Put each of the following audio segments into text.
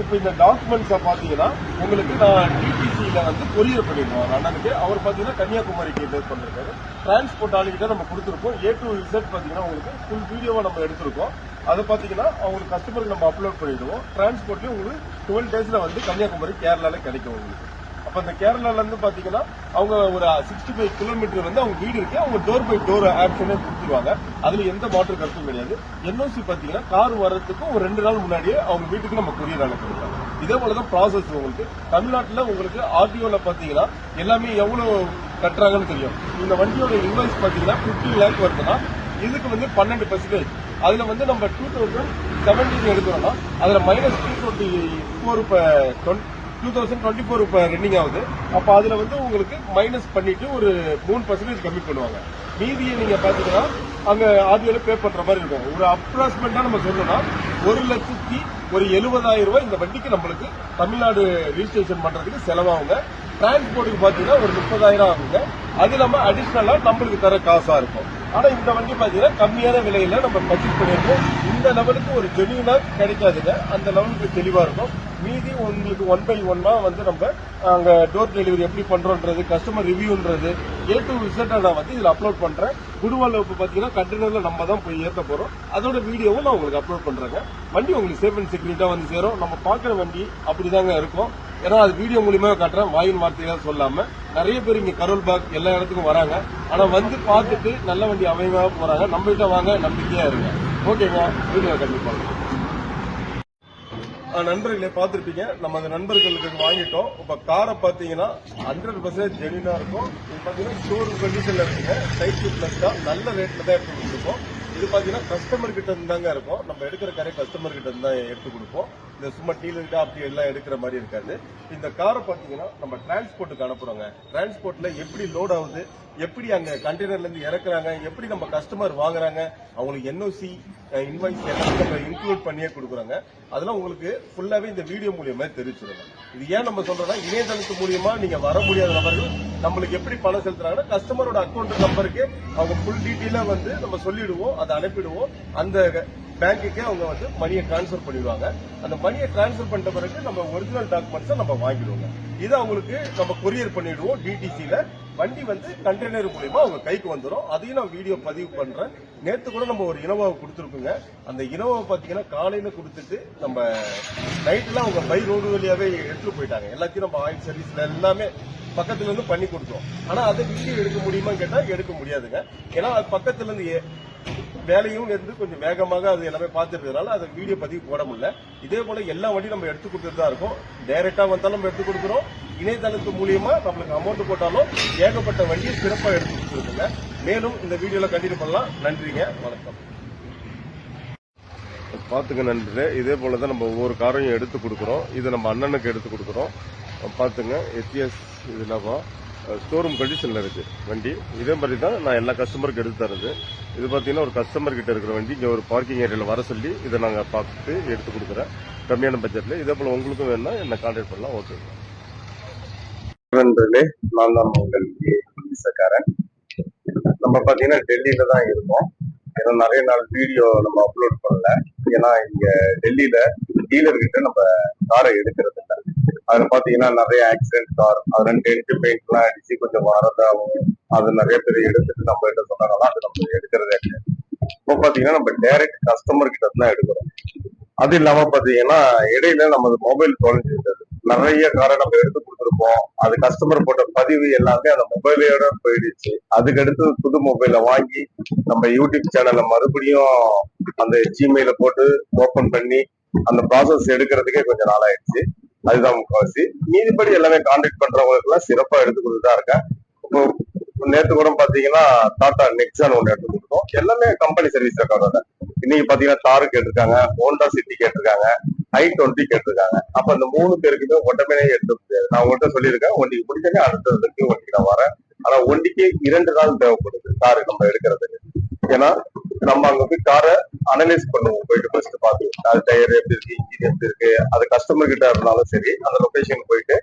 இப்போ இந்த டாக்குமெண்ட்ஸை பார்த்தீங்கன்னா உங்களுக்கு நான் டிடிசியில் வந்து கொரியர் பண்ணிடுவோம் அண்ணனுக்கு. அவர் பார்த்தீங்கன்னா கன்னியாகுமரிக்கு இது பண்ணிருக்காரு. டிரான்ஸ்போர்ட் ஆளுகிட்ட நம்ம கொடுத்துருக்கோம். ஏ டு இசட் பார்த்தீங்கன்னா உங்களுக்கு ஃபுல் வீடியோவை நம்ம எடுத்திருக்கோம். அதை பார்த்தீங்கன்னா அவங்களுக்கு கஸ்டமருக்கு நம்ம அப்லோட் பண்ணிடுவோம். டிரான்ஸ்போர்ட்லேயும் உங்களுக்கு டுவெல் டேஸில் வந்து கன்னியாகுமரி கேரளாவில் கிடைக்கும் உங்களுக்கு. அப்ப இந்த கேரளால இருந்து பாத்தீங்கன்னா அவங்க ஒரு சிக்ஸ்டி ஃபைவ் கிலோமீட்டர் வந்து அவங்க வீடு இருக்கு. அவங்க டோர் பை டோர் ஆப்ஷனே கொடுத்துருவாங்க. அதுல எந்த மாற்று கருத்தும் கிடையாது. என்ஓசி பாத்தீங்கன்னா கார் வர்றதுக்கும் ஒரு ரெண்டு நாள் முன்னாடியே அவங்க வீட்டுக்கு நம்ம கொரியர் அனுப்பிடுவாங்க இதே போலதான் ப்ராசஸ் உங்களுக்கு. தமிழ்நாட்டில் உங்களுக்கு ஆர்டிஓல பாத்தீங்கன்னா எல்லாமே எவ்வளவு கட்டுறாங்கன்னு தெரியும். இந்த வண்டியோட இன்வாய்ஸ் பாத்தீங்கன்னா 50 லேக் வருதுன்னா இதுக்கு வந்து பன்னெண்டு பர்சன்டேஜ் அதுல வந்து நம்ம டூ தௌசண்ட் செவன்டீன் எடுக்கிறோம்னா அதுல minus two twenty four two thousand twenty four இப்போ ரன்னிங் ஆகுது. அப்போ அதில் வந்து உங்களுக்கு மைனஸ் பண்ணிட்டு ஒரு மூணு பர்சன்டேஜ் கம்மி பண்ணுவாங்க. மீதியை நீங்கள் பார்த்தீங்கன்னா அங்கே ஆதியில் பே பண்ணுற மாதிரி இருக்கும். ஒரு அப்ராக்சிமேட்டாக நம்ம சொல்லணும்னா ஒரு லட்சத்தி ஒரு எழுபதாயிரம் ரூபாய் இந்த வண்டிக்கு நம்மளுக்கு தமிழ்நாடு ரிஜிஸ்ட்ரேஷன் பண்ணுறதுக்கு செலவாகுங்க. டிரான்ஸ்போர்ட்டுக்கு பார்த்தீங்கன்னா ஒரு முப்பதாயிரம் ஆகுங்க. அது இல்லாமல் அடிஷ்னலாக நம்மளுக்கு தர காசாக இருக்கும். ஆனால் இந்த வண்டி பார்த்தீங்கன்னா கம்மியான விலையில நம்ம பர்ச்சேஸ் பண்ணியிருக்கோம். இந்த லெவலுக்கு ஒரு ஜெனியூனா கிடைக்காதுங்க. அந்த லெவலுக்கு தெளிவாக இருக்கும். மீதி உங்களுக்கு ஒன் பை ஒன்னா வந்து நம்ம அங்க டோர் டெலிவரி எப்படி பண்றோம்ன்றது கஸ்டமர் ரிவ்யூன்றது ஏ டு விசிட்டை நான் வந்து இதுல அப்லோட் பண்றேன். குடுவால இப்போ பாத்தீங்கன்னா கண்டெய்னர்ல நம்ம தான் போய் ஏற்ற போறோம். அதோட வீடியோவும் நான் உங்களுக்கு அப்லோட் பண்றேங்க. வண்டி உங்களுக்கு சேஃப் அண்ட் செக்யூரிட்டா வந்து சேரும். நம்ம பாக்குற வண்டி அப்படிதாங்க இருக்கும். ஏன்னா அது வீடியோ மூலியமா காட்டுறேன். வாயின் வார்த்தையா சொல்லாம. நிறைய பேர் இங்க கரோல் பாக் எல்லா இடத்துக்கும் வராங்க. ஆனா வந்து பார்த்துட்டு நல்ல வண்டி அமைதியாக போறாங்க. நம்ம கிட்ட வாங்க நம்பிக்கையா இருங்க. ஓகேங்க. வீடியோ கண்டிப்பா ஆ, நண்பர்களே பார்த்துருப்பீங்க. நம்ம அந்த நண்பர்களுக்கு வாங்கிட்டோம். இப்போ காரை பார்த்தீங்கன்னா ஹண்ட்ரட் பர்சன்ட் ஜெனினாக இருக்கும். இது பார்த்தீங்கன்னா ஷோரூம் கண்டிஷனில் இருக்குங்க. டைப் ப்ளஸ் தான். நல்ல ரேட்டில் தான் எடுத்து கொடுத்துருக்கோம் இது பார்த்தீங்கன்னா கஸ்டமர் கிட்ட இருந்து தாங்க இருக்கும். நம்ம எடுக்கிற காரை கஸ்டமர் கிட்ட இருந்து தான் எடுத்து கொடுப்போம். இந்த சும்மா டீலர்கிட்ட அப்படி எல்லாம் எடுக்கிற மாதிரி இருக்காது. இந்த காரை பார்த்தீங்கன்னா நம்ம டிரான்ஸ்போர்ட்டுக்கு அனுப்புறோங்க. டிரான்ஸ்போர்ட்ல எப்படி லோட் ஆகுது எப்படி அந்த கண்டெய்னர்லேருந்து இறக்குறாங்க? எப்படி நம்ம கஸ்டமர் வாங்குறாங்க? அவங்களுக்கு என்ஓசி இன்வாய்ஸ் எல்லாமே நம்ம இன்க்ளூட் பண்ணியே கொடுக்குறாங்க. அதெல்லாம் உங்களுக்கு ஃபுல்லாகவே இந்த வீடியோ மூலியமாக தெரிவிச்சிருங்க. இது ஏன் நம்ம சொல்றோம்னா இணையதளத்து மூலியமா நீங்கள் வர முடியாத நபர்கள் நம்மளுக்கு எப்படி பணம் செலுத்துறாங்கன்னா கஸ்டமரோட அக்கௌண்ட் நம்பருக்கு அவங்க ஃபுல் டீட்டெயிலாக வந்து நம்ம சொல்லிடுவோம் அதை அனுப்பிடுவோம். அந்த பேங்க்குக்கே அவங்க வந்து மணியை டிரான்ஸ்ஃபர் பண்ணிடுவாங்க. அந்த மணியை டிரான்ஸ்ஃபர் பண்ணிட்ட பிறகு நம்ம ஒரிஜினல் டாக்குமெண்ட்ஸை நம்ம வாங்கிடுவோங்க. இதை அவங்களுக்கு நம்ம கொரியர் பண்ணிடுவோம் டிடிசியில் வண்டி வந்து கண்டெய்னர் மூலியமா அவங்க கைக்கு வந்துடும் அதையும் நான் வீடியோ பதிவு பண்றேன். நேத்து கூட நம்ம ஒரு இனோவாவை கொடுத்துருக்கோங்க. அந்த இனோவாவை பாத்தீங்கன்னா காலையில கொடுத்துட்டு நம்ம நைட்ல அவங்க பை ரோடு வழியாவே எடுத்துட்டு போயிட்டாங்க. எல்லாத்தையும் நம்ம ஆயில் சர்வீஸ்ல எல்லாமே பக்கத்துல இருந்து பண்ணி கொடுத்தோம். ஆனா அதை வீடியோ எடுக்க முடியுமான்னு கேட்டா எடுக்க முடியாதுங்க. ஏன்னா அது பக்கத்துல இருந்து ஏ- வேலையும் இருந்து கொஞ்சம் வேகமாக அது எல்லாமே பார்த்துருக்கறதுனால அதை வீடியோ பதிவு போட முடியல. இதே போல எல்லா வண்டியும் நம்ம எடுத்து கொடுத்துட்டு தான் இருக்கோம். டைரெக்டாக வந்தாலும் நம்ம எடுத்து கொடுக்குறோம். இணையதளத்து மூலியமா நம்மளுக்கு அமௌண்ட் போட்டாலும் ஏகப்பட்ட வண்டியை சிறப்பாக எடுத்து கொடுத்துருக்குங்க. மேலும் இந்த வீடியோவில் கண்டினியூ பண்ணலாம். நன்றிங்க. வணக்கம். பார்த்துங்க நண்பர்களே இதே போல தான் நம்ம ஒவ்வொரு காரையும் எடுத்து கொடுக்குறோம். இதை நம்ம அண்ணனுக்கு எடுத்து கொடுக்குறோம். பார்த்துங்க எஸ்டிஎஸ் இதுலாமா ஸ்டோரூம் கண்டிஷனில் இருக்கு வண்டி. இதே மாதிரி தான் நான் எல்லா கஸ்டமருக்கு எடுத்து தரது இது பார்த்தீங்கன்னா ஒரு கஸ்டமர் கிட்ட இருக்கிற வண்டி இங்கே ஒரு பார்க்கிங் ஏரியாவில் வர சொல்லி இதை நாங்கள் பார்த்து எடுத்து கொடுக்குறேன். கம்மியான பட்ஜெட்டில் இதே போல் உங்களுக்கும் வேணும்னா என்னை கான்டாக்ட் பண்ணலாம். ஓகே நண்பர்களே நான் தான் உங்களுக்கு விசக்காரன் நம்ம பார்த்தீங்கன்னா டெல்லியில தான் இருக்கோம். ஏன்னா நிறைய நாள் வீடியோ நம்ம அப்லோட் பண்ணல. ஏன்னா இங்க டெல்லியில டீலர் கிட்ட நம்ம காரை எடுக்கிறது அதுல பாத்தீங்கன்னா நிறைய ஆக்சிடென்ட் கார் அதுல டென்ட் பெயிண்ட் எல்லாம் அடிச்சு கொஞ்சம் வரதாகவும் அது நிறைய பேர் எடுத்துட்டு நம்ம கிட்ட சொன்னாங்கன்னா அது நம்ம எடுக்கிறதே கிடையாது இப்போ பாத்தீங்கன்னா நம்ம டைரக்ட் கஸ்டமர் கிட்ட தான் எடுக்கிறோம். அது இல்லாம பாத்தீங்கன்னா இடையில நம்ம மொபைல் தொலைஞ்சிருந்தது. நிறைய காரை நம்ம எடுத்து கொடுத்துருப்போம். அது கஸ்டமர் போட்ட பதிவு எல்லாமே அந்த மொபைலோட போயிடுச்சு. அதுக்கு அடுத்து புது மொபைலை வாங்கி நம்ம யூடியூப் சேனல்ல மறுபடியும் அந்த ஜிமெயில போட்டு ஓபன் பண்ணி அந்த ப்ராசஸ் எடுக்கிறதுக்கே கொஞ்சம் நாள் ஆயிடுச்சு அதுதான் முக்காவாசி மீதிப்படி எல்லாமே கான்டாக்ட் பண்றவங்களுக்கு எல்லாம் சிறப்பா எடுத்து கொடுத்துதான் இருக்கேன். இப்போ கூட பாத்தீங்கன்னா டாடா நெக்ஸான் ஒன்று எடுத்து கொடுத்தோம். எல்லாமே கம்பெனி சர்வீஸ் ரெக்கார்டோட இன்னைக்கு பாத்தீங்கன்னா தாரு கேட்டிருக்காங்க ஹோண்டா சிட்டி கேட்டிருக்காங்க ஐ டுவெண்ட்டி கேட்டிருக்காங்க. அப்ப அந்த மூணு பேருக்குமே உடனே எடுத்து முடியாது நான் உங்கள்கிட்ட சொல்லியிருக்கேன் ஒண்டிக்கு முடிஞ்சனே அடுத்ததுக்கு ஒண்டிக்கு நான் வரேன். ஆனா ஒண்டிக்கு இரண்டு நாள் தேவைப்படுது காரு நம்ம எடுக்கிறதுக்கு. ஏன்னா நம்ம அங்க போய் காரை அனலைஸ் பண்ணுவோம். போயிட்டு ஃபர்ஸ்ட் பார்த்து கார் டயர் எப்படி இருக்கு இன்ஜின் எப்படி இருக்கு அது கஸ்டமர் கிட்ட இருந்தாலும் சரி அந்த லொகேஷன் போயிட்டு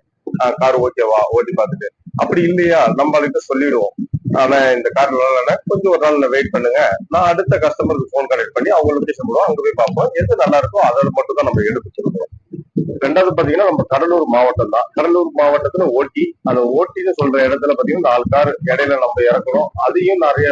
கார் ஓகேவா ஓட்டி பார்த்துட்டு. அப்படி இல்லையா? நம்ம சொல்லிடுவோம். ஆனா இந்த கார் நல்லா கொஞ்சம் ஒரு நாள் வெயிட் பண்ணுங்க. நான் அடுத்த கஸ்டமருக்கு ஃபோன் கனெக்ட் பண்ணி அவங்க லொகேஷன் போடுவோம். அங்க போய் பார்ப்போம். எது நல்லா இருக்கோ அதை மட்டும் தான் நம்ம எடுத்து சொல்லுவோம். ரெண்டாவது பாத்தீங்கன்னா நம்ம கடலூர் மாவட்டம் தான். கடலூர் மாவட்டத்துல ஓட்டி அந்த ஓட்டின்னு சொல்ற இடத்துல பாத்தீங்கன்னா நாலு கார் இடையில நம்ம இறக்குறோம். அதையும் நிறைய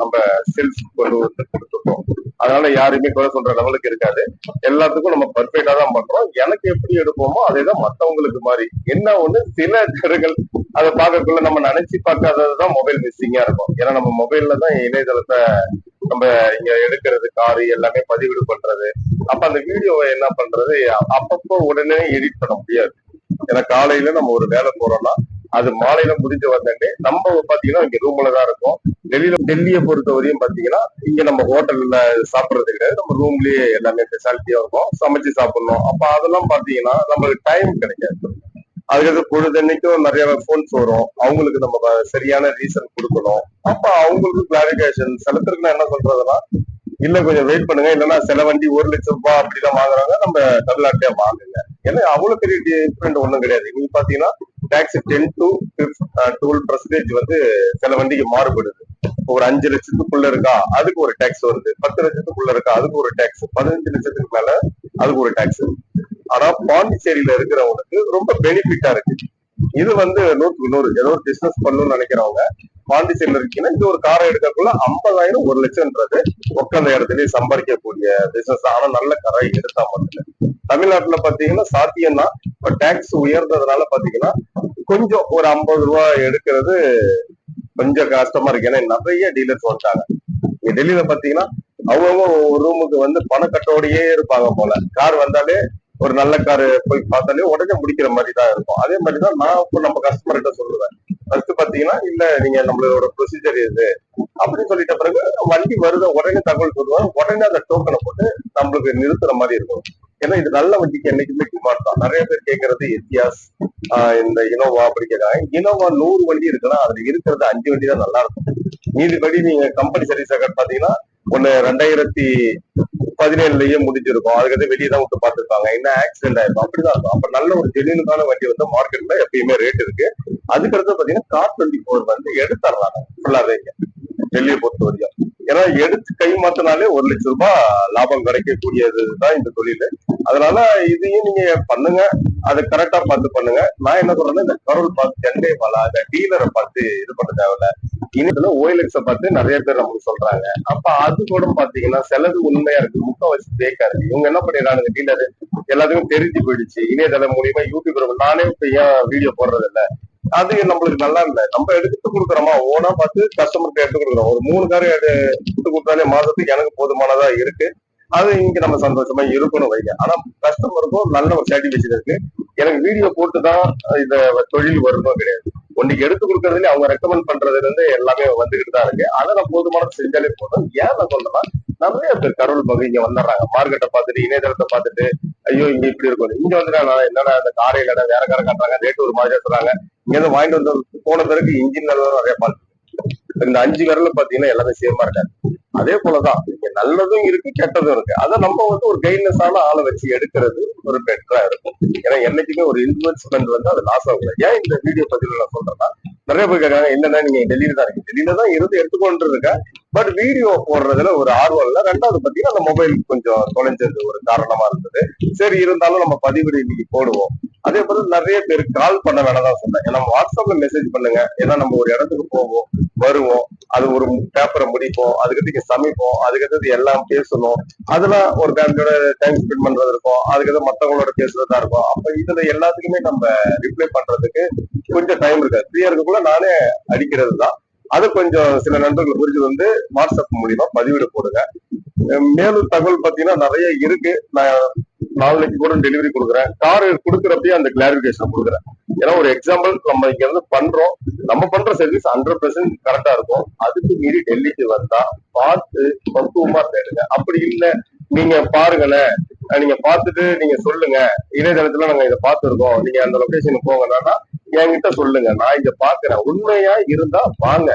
நம்ம செல்ஸ் கொண்டு வந்து கொடுத்துருக்கோம் அதனால யாருமே குறை சொல்ற லெவலுக்கு இருக்காது. எல்லாத்துக்கும் நம்ம பர்ஃபெக்டா தான் பண்றோம். எனக்கு எப்படி எடுப்போமோ அதே தான் மத்தவங்களுக்கு மாதிரி. என்ன ஒண்ணு சில இடங்கள் அதை பார்க்கக்குள்ள நம்ம நினைச்சு பார்க்காததுதான் மொபைல் மிஸ்ஸிங்கா இருக்கும். ஏன்னா நம்ம மொபைல்ல தான் இணையதளத்தை நம்ம இங்க எடுக்கிறது காரு எல்லாமே பதிவிடு பண்றது. அப்ப அந்த வீடியோவை என்ன பண்றது? அப்பப்போ உடனே எடிட் பண்ண முடியாது. ஏன்னா காலையில நம்ம ஒரு வேலை போறோம்னா அது மாலையில முடிஞ்சு வந்தே நம்ம பாத்தீங்கன்னா இங்க ரூம்ல தான் இருக்கும். டெல்லியில டெல்லியை பொறுத்த வரையும் பாத்தீங்கன்னா இங்க நம்ம ஹோட்டல்ல சாப்பிடுறது கிடையாது. நம்ம ரூம்லயே எல்லாமே ஸ்பெஷாலிட்டியா இருக்கும். சமைச்சு சாப்பிடணும். அப்ப அதெல்லாம் பாத்தீங்கன்னா நம்மளுக்கு டைம் கிடைக்காது. அதுக்கு பொழுதன்னைக்கும் நிறைய ஃபோன்ஸ் வரும். அவங்களுக்கு நம்ம வ- சரியான ரீசன் கொடுக்கணும். அப்ப அவங்களுக்கு கிளாரிபிகேஷன் சில பேருக்கு நான் என்ன சொல்றதுன்னா இல்ல கொஞ்சம் வெயிட் பண்ணுங்க. இல்லைன்னா சில வண்டி ஒரு லட்சம் ரூபாய் அப்படிலாம் வாங்குறாங்க. நம்ம தமிழ்நாட்டிலே வாங்குங்க. ஏன்னா அவ்வளவு பெரிய டிஃபரெண்ட் ஒண்ணும் கிடையாது. நீங்க பாத்தீங்கன்னா tax ten to twelve percentage வந்து சில வண்டிக்கு மாறுபடுது. ஒரு அஞ்சு லட்சத்துக்குள்ள இருக்கா அதுக்கு ஒரு டாக்ஸ் வருது. பத்து லட்சத்துக்குள்ள இருக்கா அதுக்கு ஒரு டாக்ஸ் பதினஞ்சு லட்சத்துக்கு மேல அதுக்கு ஒரு டாக்ஸ் ஆனா பாண்டிச்சேரியில இருக்கிறவங்களுக்கு ரொம்ப பெனிஃபிட்டா இருக்கு. இது வந்து நூற்றுக்கு நூறு ஏதோ ஒரு பிசினஸ் பண்ணணும்னு நினைக்கிறவங்க பாண்டிச்சேரியில இருக்கீங்கன்னா இந்த ஒரு காரை எடுக்கக்குள்ள ஐம்பதாயிரம் ஒரு லட்சம்ன்றது உட்காந்த இடத்துலயே சம்பாதிக்கக்கூடிய பிசினஸ் ஆனா நல்ல காரை எடுத்தா மட்டும் தமிழ்நாட்டுல பாத்தீங்கன்னா சாத்தியம் தான் இப்ப டேக்ஸ் உயர்ந்ததுனால பாத்தீங்கன்னா கொஞ்சம் ஒரு ஐம்பது ரூபாய் எடுக்கிறது கொஞ்சம் கஷ்டமா இருக்கு. ஏன்னா நிறைய டீலர்ஸ் வந்துட்டாங்க. இங்க டெல்லியில பாத்தீங்கன்னா அவங்கவுங்க ஒரு ரூமுக்கு வந்து பணக்கட்டோடையே இருப்பாங்க போல. கார் வந்தாலே ஒரு நல்ல கார் போய் பார்த்தாலே உடனே முடிக்கிற மாதிரி தான் இருக்கும். அதே மாதிரி தான் நான் இப்போ நம்ம கஸ்டமர் கிட்ட சொல்லுவேன். ஃபர்ஸ்ட் பாத்தீங்கன்னா இல்ல நீங்க நம்மளோட ப்ரொசீஜர் இது. அப்படின்னு சொல்லிட்ட பிறகு வண்டி வருத உடனே தகவல் சொல்லுவாங்க. உடனே அந்த டோக்கனை போட்டு நம்மளுக்கு நிறுத்துற மாதிரி இருக்கும். ஏன்னா இது நல்ல வண்டிக்கு என்னைக்குமே டிமாண்ட் தான். நிறைய பேர் கேட்கறது எத்தியாஸ் ஆஹ் இந்த இனோவா அப்படி கேட்கறாங்க இனோவா நூறு வண்டி இருக்குன்னா அதுல இருக்கிறது அஞ்சு வண்டி தான் நல்லா இருக்கும். நீதிபடி நீங்க கம்பெனி சர்வீஸ் பாத்தீங்கன்னா ஒண்ணு ரெண்டாயிரத்தி பதினேழுலயே முடிஞ்சிருக்கும். அதுக்கு வெளியே தான் விட்டு பார்த்துருப்பாங்க. என்ன ஆக்சிடென்ட் ஆயிருக்கும் அப்படிதான் இருக்கும். அப்ப நல்ல ஒரு ஜெனியூனுக்கான வண்டி வந்து மார்க்கெட்ல எப்பயுமே ரேட் இருக்கு. அதுக்கடுத்து பாத்தீங்கன்னா கார் டுவெண்ட்டி ஃபோர் வந்து எடுத்துடலாம் ஃபுல்லாவே இங்க டெல்லியை பொறுத்த வரைக்கும் ஏன்னா எடுத்து கை மாத்தினாலே ஒரு லட்சம் ரூபாய் லாபம் கிடைக்கக்கூடியது தான் இந்த தொழில். அதனால இதையும் நீங்க பண்ணுங்க. அதை கரெக்டா பார்த்து பண்ணுங்க. நான் என்ன சொல்றேன்னா இந்த கரோல் பார்த்து சென்னை பாலா இந்த டீலரை பார்த்து இது பண்ண தேவையில்ல. இன்னும் ஓஎல்எக்ஸ பார்த்து நிறைய பேர் நமக்கு சொல்றாங்க. அப்ப அது கூட பாத்தீங்கன்னா செலவு உண்மையா இருக்கு. முக்கால்வாசி தேக்கா இருக்கு. இவங்க என்ன பண்ணிடுறாங்க டீலர் எல்லாத்துக்கும் தெரிஞ்சு போயிடுச்சு. இணையதளம் மூலியமா யூடியூப் நானே இப்ப ஏன் வீடியோ போடுறது இல்ல அது நம்மளுக்கு நல்லா இல்லை. நம்ம எடுத்து கொடுக்குறோமா? ஓனா பார்த்து கஸ்டமருக்கு எடுத்து கொடுக்குறோம். ஒரு மூணு காரை எடுத்து கொடுத்தாலே மாதத்துக்கு எனக்கு போதுமானதா இருக்கு. அது இங்க நம்ம சந்தோஷமா இருக்கணும் வைங்க. ஆனா கஸ்டமருக்கும் நல்ல ஒரு சாட்டிஸ்பேஷன் இருக்கு. எனக்கு வீடியோ போட்டு தான் இந்த தொழில் வரணும் கிடையாது. ஒன்னைக்கு எடுத்து கொடுக்கறதுல அவங்க ரெக்கமெண்ட் பண்றதுல இருந்து எல்லாமே வந்துகிட்டு தான் இருக்கு. அதை நான் போதுமான செஞ்சாலே போதும். ஏன் நான் சொல்றேன்னா நிறைய பேர் கருள் பங்கு இங்க வந்துடுறாங்க. மார்க்கெட்டை பார்த்துட்டு இணையதளத்தை பார்த்துட்டு ஐயோ இங்க இப்படி இருக்கும் இங்க வந்துட்டா என்னடா இந்த காரை இல்லடா வேற காரை காட்டுறாங்க ரேட் ஒரு மாதிரியா சொல்றாங்க. இங்க வாங்கிட்டு வந்து போன பிறகு இன்ஜின் நிறைய பால் இந்த அஞ்சு விரல பாத்தீங்கன்னா எல்லாமே சேமா இருக்காது. அதே போலதான் இங்க நல்லதும் இருக்கு கெட்டதும் இருக்கு. அதை நம்ம வந்து ஒரு கைட்னஸான ஆளை வச்சு எடுக்கிறது ஒரு பெட்டரா இருக்கும். ஏன்னா என்னைக்குமே ஒரு இன்வெஸ்ட்மெண்ட் வந்து அது லாஸ் ஆகல ஏன் இந்த வீடியோ பதிவில் நான் சொல்றேன்னா நிறைய பேர் கேட்காங்க என்னன்னா நீங்க டெல்லியில தான் இருக்கு டெல்லியில தான் இருந்து எடுத்துக்கொண்டு இருக்க பட் வீடியோ போடுறதுல ஒரு ஆர்வம் இல்ல. ரெண்டாவது பாத்தீங்கன்னா அந்த மொபைல் கொஞ்சம் தொலைஞ்சது ஒரு காரணமா இருந்தது. சரி இருந்தாலும் நம்ம பதிவு இன்னைக்கு போடுவோம். அதே போல நிறைய பேர் கால் பண்ண வேணாம் சொன்னேன். ஏன்னா வாட்ஸ்அப்ல மெசேஜ் பண்ணுங்க. ஏன்னா நம்ம ஒரு இடத்துக்கு போவோம் வருவோம் அது ஒரு பேப்பரை முடிப்போம் அதுக்கடுத்து சமைப்போம் அதுக்கடுத்து எல்லாம் பேசணும். அதெல்லாம் ஒரு ஃபேமிலியோட டைம் ஸ்பெண்ட் பண்றது இருக்கும். அதுக்கடுத்து மத்தவங்களோட பேசுறதா இருக்கும். அப்ப இதுல எல்லாத்துக்குமே நம்ம ரிப்ளை பண்றதுக்கு கொஞ்சம் டைம் இருக்காது. ஃப்ரீயா இருக்கக்குள்ள நானே அடிக்கிறது தான். அது கொஞ்சம் சில நண்பர்கள் புரிஞ்சு வந்து வாட்ஸ்அப் மூலியமா பதிவிட போடுங்க. மேலும் தகவல் பாத்தீங்கன்னா நிறைய இருக்கு. நான் நாளைக்கு கூட டெலிவரி கொடுக்குறேன். கார் கொடுக்குறப்பயே அந்த கிளாரிபிகேஷன் கொடுக்குறேன். ஏன்னா ஒரு எக்ஸாம்பிள் நம்ம இங்க இருந்து பண்றோம். நம்ம பண்ற சர்வீஸ் ஹண்ட்ரட் பெர்சன்ட் கரெக்டா இருக்கும். அதுக்கு மீறி டெல்லிக்கு வந்தா பார்த்து பக்குவமா தேடுங்க. அப்படி இல்ல நீங்க பாருங்களேன். நீங்க பார்த்துட்டு நீங்க சொல்லுங்க. இணையதளத்துல நாங்க இதை பார்த்துருக்கோம். நீங்க அந்த லொகேஷனுக்கு போங்கன்னா என்கிட்ட சொல்லுங்க. நான் இங்க பாக்குறேன் உண்மையா இருந்தா வாங்க.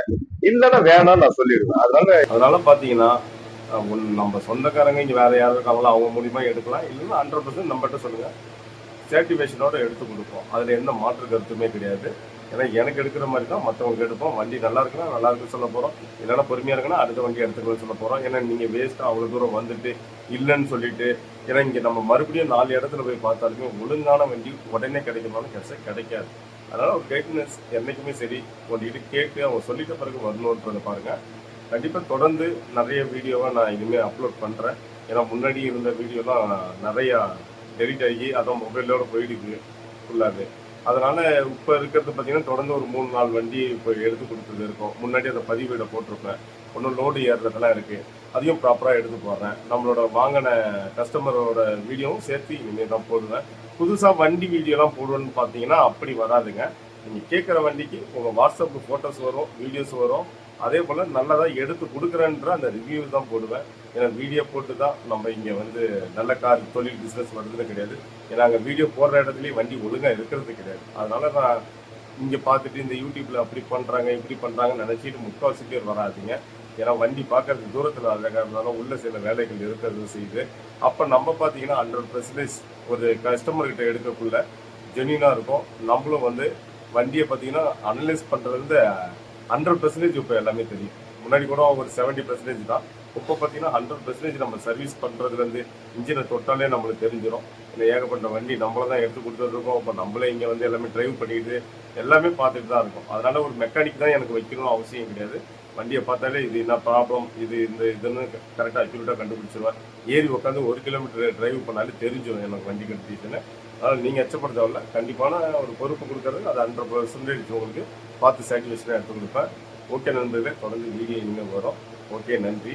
இல்லைன்னா வேணாம் நான் சொல்லிடுவேன். அதனால அதனால பாத்தீங்கன்னா அஹ், நம்ம சொந்தக்காரங்க இங்கே வேற யாரும் இருக்காங்களோ அவங்க மூலியமா எடுக்கலாம். இல்லைன்னா ஹண்ட்ரட் பர்சன்ட் நம்மகிட்ட சொல்லுங்க. சர்டிஃபிகேஷனோட எடுத்து கொடுப்போம். அதில் எந்த மாற்று கருத்துமே கிடையாது. ஏன்னா எனக்கு எடுக்கிற மாதிரி தான் மற்றவங்க எடுப்போம். வண்டி நல்லா இருக்குன்னா நல்லா இருக்குன்னு சொல்ல போகிறோம் இல்லைன்னா பொறுமையாக இருக்குன்னா அடுத்த வண்டி எடுத்துக்கணும்னு சொல்ல போகிறோம் ஏன்னா நீங்கள் வேஸ்ட்டாக அவ்வளோ தூரம் வந்துட்டு இல்லைன்னு சொல்லிட்டு ஏன்னா இங்கே நம்ம மறுபடியும் நாலு இடத்துல போய் பார்த்தாலுமே ஒழுங்கான வண்டி உடனே கிடைக்கணும்னு கிடைச்சா கிடைக்காது. அதனால் ஒரு கைட்னஸ் என்றைக்குமே சரி உங்ககிட்ட கேட்டு அவங்க சொல்லிட்ட பிறகு வரணுன்றதை பாருங்கள் கண்டிப்பாக தொடர்ந்து நிறைய வீடியோவை நான் இனிமேல் அப்லோட் பண்ணுறேன் ஏன்னா முன்னாடி இருந்த வீடியோலாம் நிறையா டெலிட் ஆகி அதான் மொபைலோட போயிடுது ஃபுல்லாகவே அதனால் இப்போ இருக்கிறது பார்த்தீங்கன்னா தொடர்ந்து ஒரு மூணு நாலு வண்டி இப்போ எடுத்து கொடுத்துட்டு இருக்கோம். முன்னாடி அந்த பதிவேட போட்டிருப்பேன். ஒன்றும் லோடு ஏறுறதெல்லாம் இருக்குது அதையும் ப்ராப்பராக எடுத்து போடுறேன். நம்மளோட வாங்கின கஸ்டமரோட வீடியோவும் சேர்த்து இனிமேல் தான் போடுவேன். புதுசாக வண்டி வீடியோலாம் போடுவேன்னு பார்த்தீங்கன்னா அப்படி வராதுங்க. நீங்கள் கேட்குற வண்டிக்கு உங்கள் வாட்ஸ்அப்பு ஃபோட்டோஸ் வரும் வீடியோஸ் வரும். அதே போல் நல்லதாக எடுத்து கொடுக்குறேன்ற அந்த ரிவ்யூ தான் போடுவேன். ஏன்னா வீடியோ போட்டு தான் நம்ம இங்கே வந்து நல்ல கார் தொழில் பிஸ்னஸ் வருதுன்னு கிடையாது. ஏன்னா அங்கே வீடியோ போடுற இடத்துலயே வண்டி ஒழுங்காக இருக்கிறது கிடையாது. அதனால நான் இங்கே பார்த்துட்டு இந்த யூடியூப்பில் அப்படி பண்ணுறாங்க இப்படி பண்ணுறாங்கன்னு நினச்சிட்டு முக்கால்வாசி பேர் வராதீங்க. ஏன்னா வண்டி பார்க்கறது தூரத்தில் அழகாக இருந்தாலும் உள்ள சில வேலைகள் இருக்கிறது செய்யுது. அப்போ நம்ம பார்த்தீங்கன்னா ஹண்ட்ரட் பர்சன்டேஜ் ஒரு கஸ்டமர்கிட்ட எடுக்கக்குள்ள ஜெனினாக இருக்கும். நம்மளும் வந்து வண்டியை பார்த்தீங்கன்னா அனலைஸ் பண்ணுறது ஹண்ட்ரட் பர்சன்டேஜ் இப்போ எல்லாமே தெரியும். முன்னாடி கூட ஒரு செவன்டி பர்சன்டேஜ் தான். இப்போ பார்த்தீங்கன்னா ஹண்ட்ரட் பர்சன்டேஜ் நம்ம சர்வீஸ் பண்ணுறதுலேருந்து இன்ஜினை தொட்டாலே நம்மளுக்கு தெரிஞ்சிடும் இல்லை ஏகப்பட்ட வண்டி நம்மள தான் எடுத்து கொடுத்துருக்கோம் இப்போ நம்மளே இங்கே வந்து எல்லாமே டிரைவ் பண்ணிட்டு எல்லாமே பார்த்துட்டு தான் இருக்கும். அதனால ஒரு மெக்கானிக் தான் எனக்கு வைக்கணும்னு அவசியம் கிடையாது. வண்டியை பார்த்தாலே இது என்ன ப்ராப்ளம் இது இந்த இதுன்னு கரெக்டாக அக்யூரேட்டாக கண்டுபிடிச்சிருவேன். ஏறி உட்காந்து ஒரு கிலோமீட்டர் டிரைவ் பண்ணாலே தெரிஞ்சிடும் எனக்கு வண்டி கண்டிஷனு அதனால் நீங்கள் எச்சப்படுத்தவில்லை. கண்டிப்பான ஒரு பொறுப்பு கொடுக்கறது அது ஹண்ட்ரட் பர்சன்டேஜ் உங்களுக்கு பார்த்து சாட்டிஸ்ஃபேக்ஷனாக எடுத்து கொடுப்பேன் ஓகே நண்பர்களே தொடர்ந்து வீடியோ இன்னும் வரும். ஓகே நன்றி.